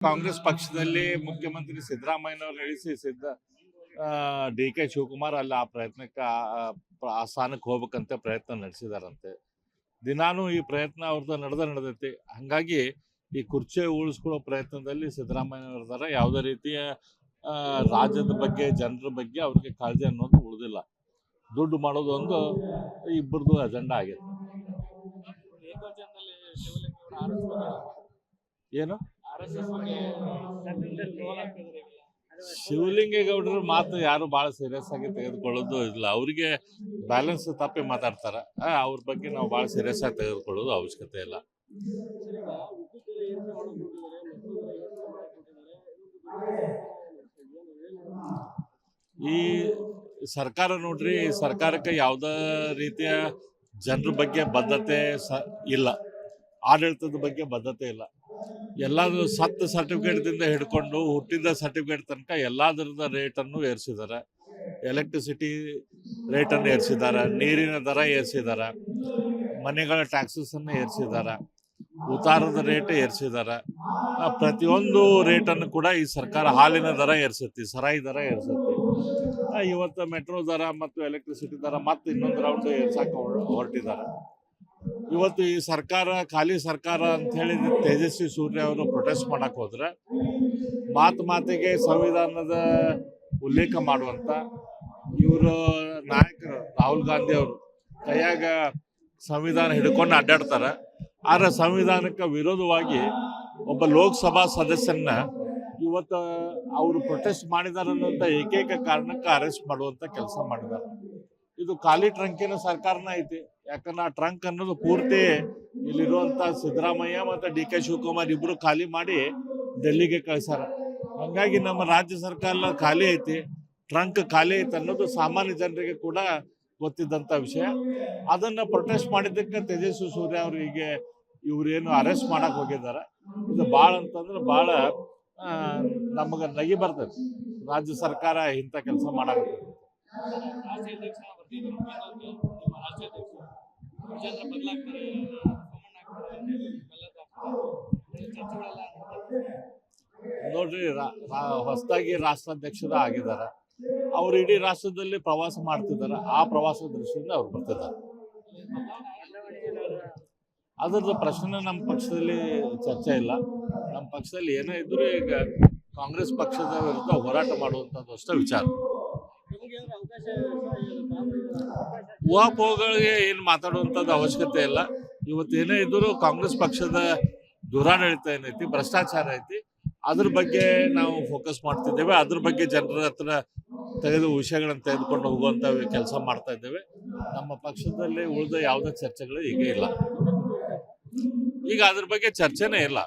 ಕಾಂಗ್ರೆಸ್ ಪಕ್ಷದಲ್ಲಿ ಮುಖ್ಯಮಂತ್ರಿ ಸಿದ್ದರಾಮಯ್ಯನವರು ಇಳಿಸಿ ಸಿದ್ದ ಡಿ ಕೆ ಶಿವಕುಮಾರ್ ಅಲ್ಲಿ ಆ ಪ್ರಯತ್ನಕ್ಕೆ ಆ- ಸ್ಥಾನಕ್ಕೆ ಹೋಗ್ಬೇಕಂತ ಪ್ರಯತ್ನ ನಡೆಸಿದಾರಂತೆ. ದಿನಾನು ಈ ಪ್ರಯತ್ನ ಅವ್ರದ್ದು ನಡೆದ ನಡೆದೈತಿ. ಹಂಗಾಗಿ ಈ ಕುರ್ಚಿ ಉಳಿಸ್ಕೊಳ್ಳೋ ಪ್ರಯತ್ನದಲ್ಲಿ ಸಿದ್ದರಾಮಯ್ಯನವ್ರದಾರ ಯಾವುದೇ ರೀತಿಯ ಆ, ರಾಜ್ಯದ ಬಗ್ಗೆ ಜನರ ಬಗ್ಗೆ ಅವ್ರಿಗೆ ಕಾಳಜಿ ಅನ್ನೋದು ಉಳಿದಿಲ್ಲ. ದುಡ್ಡು ಮಾಡೋದು ಒಂದು ಇಬ್ಬರದು ಅಜೆಂಡಾ ಆಗಿದೆ ಏನು? ಶಿವಲಿಂಗೇಗೌಡರ ಮಾತು ಯಾರು ಬಹಳ ಸೀರಿಯಸ್ ಆಗಿ ತೆಗೆದುಕೊಳ್ಳೋದು ಇಲ್ಲ. ಅವರಿಗೆ ಬ್ಯಾಲೆನ್ಸ್ ತಪ್ಪಿ ಮಾತಾಡ್ತಾರ. ಅವ್ರ ಬಗ್ಗೆ ನಾವು ಬಹಳ ಸೀರಿಯಸ್ ಆಗಿ ತೆಗೆದುಕೊಳ್ಳೋದು ಅವಶ್ಯಕತೆ ಇಲ್ಲ. ಈ ಸರ್ಕಾರ ನೋಡ್ರಿ ಸರ್ಕಾರಕ್ಕೆ ಯಾವ್ದ ರೀತಿಯ ಜನರ ಬಗ್ಗೆ ಬದ್ಧತೆ ಸ ಇಲ್ಲ. ಆಡಳಿತದ ಬಗ್ಗೆ ಬದ್ಧತೆ ಇಲ್ಲ. ಎಲ್ಲಾದ್ರು ಸತ್ತು ಸರ್ಟಿಫಿಕೇಟ್ದಿಂದ ಹಿಡ್ಕೊಂಡು ಹುಟ್ಟಿದ ಸರ್ಟಿಫಿಕೇಟ್ ತನಕ ಎಲ್ಲದರದ ರೇಟನ್ನು ಏರಿಸಿದ್ದಾರೆ. ಎಲೆಕ್ಟ್ರಿಸಿಟಿ ರೇಟನ್ನು ಏರಿಸಿದ್ದಾರೆ, ನೀರಿನ ದರ ಏರಿಸಿದ್ದಾರೆ, ಮನೆಗಳ ಟ್ಯಾಕ್ಸಸ್ ಅನ್ನು ಏರಿಸಿದ್ದಾರೆ ಉತ್ತಾರದ ರೇಟ್ ಏರಿಸಿದ್ದಾರೆ. ಪ್ರತಿಯೊಂದು ರೇಟನ್ನು ಕೂಡ ಈ ಸರ್ಕಾರ ಹಾಲಿನ ದರ ಏರಿಸುತ್ತೆ, ಸರಾಯಿ ದರ ಏರಿಸುತ್ತೆ. ಇವತ್ತು ಮೆಟ್ರೋ ದರ ಮತ್ತು ಎಲೆಕ್ಟ್ರಿಸಿಟಿ ದರ ಮತ್ತೆ ಇನ್ನೊಂದು ರೌಂಡ್ ಏರ್ಸಕ್ಕೆ ಹೊರ- ಹೊರಟಿದ್ದಾರೆ. ಇವತ್ತು ಈ ಸರ್ಕಾರ, ಖಾಲಿ ಸರ್ಕಾರ ಅಂತ ಹೇಳಿ ತೇಜಸ್ವಿ ಸೂರ್ಯ ಅವರು ಪ್ರೊಟೆಸ್ಟ್ ಮಾಡಕ್ ಹೋದ್ರೆ ಮಾತು ಮಾತಿಗೆ ಸಂವಿಧಾನದ ಉಲ್ಲೇಖ ಮಾಡುವಂತ ಇವರು ನಾಯಕರು ರಾಹುಲ್ ಗಾಂಧಿ ಅವರು ಕೈಯಾಗ ಸಂವಿಧಾನ ಹಿಡ್ಕೊಂಡು ಅಡ್ಡಾಡ್ತಾರ. ಆದ್ರೆ ಸಂವಿಧಾನಕ್ಕೆ ವಿರೋಧವಾಗಿ ಒಬ್ಬ ಲೋಕಸಭಾ ಸದಸ್ಯನ್ನ ಇವತ್ತು ಅವರು ಪ್ರೊಟೆಸ್ಟ್ ಮಾಡಿದಾರೆ ಏಕೈಕ ಕಾರಣಕ್ಕೆ ಅರೆಸ್ಟ್ ಮಾಡುವಂತ ಕೆಲಸ ಮಾಡಿದ್ದಾರೆ ಇದು ಖಾಲಿ ಟ್ರಂಕಿನ ಸರ್ಕಾರನ ಐತಿ. ಯಾಕಂದ್ರೆ ಆ ಟ್ರಂಕ್ ಅನ್ನೋದು ಪೂರ್ತಿ ಇಲ್ಲಿರುವಂತ ಸಿದ್ದರಾಮಯ್ಯ ಮತ್ತು ಡಿ ಕೆ ಶಿವಕುಮಾರ್ ಇಬ್ರು ಖಾಲಿ ಮಾಡಿ ಡೆಲ್ಲಿಗೆ ಕಳಿಸಾರ ಹಂಗಾಗಿ ನಮ್ಮ ರಾಜ್ಯ ಸರ್ಕಾರ ಖಾಲಿ ಐತಿ. ಟ್ರಂಕ್ ಖಾಲಿ ಐತಿ ಅನ್ನೋದು ಸಾಮಾನ್ಯ ಜನರಿಗೆ ಕೂಡ ಗೊತ್ತಿದ್ದಂಥ ವಿಷಯ. ಅದನ್ನ ಪ್ರೊಟೆಸ್ಟ್ ಮಾಡಿದ್ದಕ್ಕೆ ತೇಜಸ್ವಿ ಸೂರ್ಯ ಅವರಿಗೆ ಇವ್ರೇನು ಅರೆಸ್ಟ್ ಮಾಡಕ್ ಹೋಗಿದ್ದಾರೆ. ಇದು ಭಾಳ ಅಂತಂದ್ರೆ ಭಾಳ ನಮಗೆ ನಗಿ ಬರ್ತದೆ. ರಾಜ್ಯ ಸರ್ಕಾರ ಇಂಥ ಕೆಲಸ ಮಾಡಾಕತ್ತೈತಿ ರಾಷ್ಟ್ರೀಯ ಅಧ್ಯಕ್ಷ ವಿಜೇಂದ್ರ ಬದಲಾಗ್ತಾರೆ ನೋಡ್ರಿ ಹೊಸದಾಗಿ ರಾಷ್ಟ್ರಾಧ್ಯಕ್ಷರ ಆಗಿದ್ದಾರೆ. ಅವ್ರು ಇಡೀ ರಾಷ್ಟ್ರದಲ್ಲಿ ಪ್ರವಾಸ ಮಾಡ್ತಿದ್ದಾರೆ. ಆ ಪ್ರವಾಸ ದೃಷ್ಟಿಯಿಂದ ಅವ್ರು ಬರ್ತಿದ್ದಾರೆ. ಅದ್ರದ್ದು ಪ್ರಶ್ನೆ ನಮ್ಮ ಪಕ್ಷದಲ್ಲಿ ಚರ್ಚೆ ಇಲ್ಲ. ನಮ್ಮ ಪಕ್ಷದಲ್ಲಿ ಏನೇ ಇದ್ರೂ ಈಗ ಕಾಂಗ್ರೆಸ್ ಪಕ್ಷದ ವಿರುದ್ಧ ಹೋರಾಟ ಮಾಡುವಂಥದ್ದು ಅಷ್ಟೇ ವಿಚಾರ ನಿಮಗೆ ಏನಾದ್ರು ಅವಕಾಶ ಕಾಂಗ್ರೆಸ್ ಊಹಾಪೋಹಗಳಿಗೆ ಏನು ಮಾತಾಡುವಂಥದ್ದು ಅವಶ್ಯಕತೆ ಇಲ್ಲ. ಇವತ್ತು ಏನೇ ಇದ್ರೂ ಕಾಂಗ್ರೆಸ್ ಪಕ್ಷದ ದುರಾಡಳಿತ ಏನೈತಿ, ಭ್ರಷ್ಟಾಚಾರ ಐತಿ, ಅದ್ರ ಬಗ್ಗೆ ನಾವು ಫೋಕಸ್ ಮಾಡ್ತಿದ್ದೇವೆ. ಅದ್ರ ಬಗ್ಗೆ ಜನರ ಹತ್ರ ತೆಗೆದು ವಿಷಯಗಳನ್ನು ತೆಗೆದುಕೊಂಡು ಹೋಗುವಂತ ಕೆಲಸ ಮಾಡ್ತಾ ಇದ್ದೇವೆ. ನಮ್ಮ ಪಕ್ಷದಲ್ಲಿ ಉಳಿದ ಯಾವುದೇ ಚರ್ಚೆಗಳು ಈಗ ಇಲ್ಲ. ಈಗ ಅದ್ರ ಬಗ್ಗೆ ಚರ್ಚೆನೇ ಇಲ್ಲ.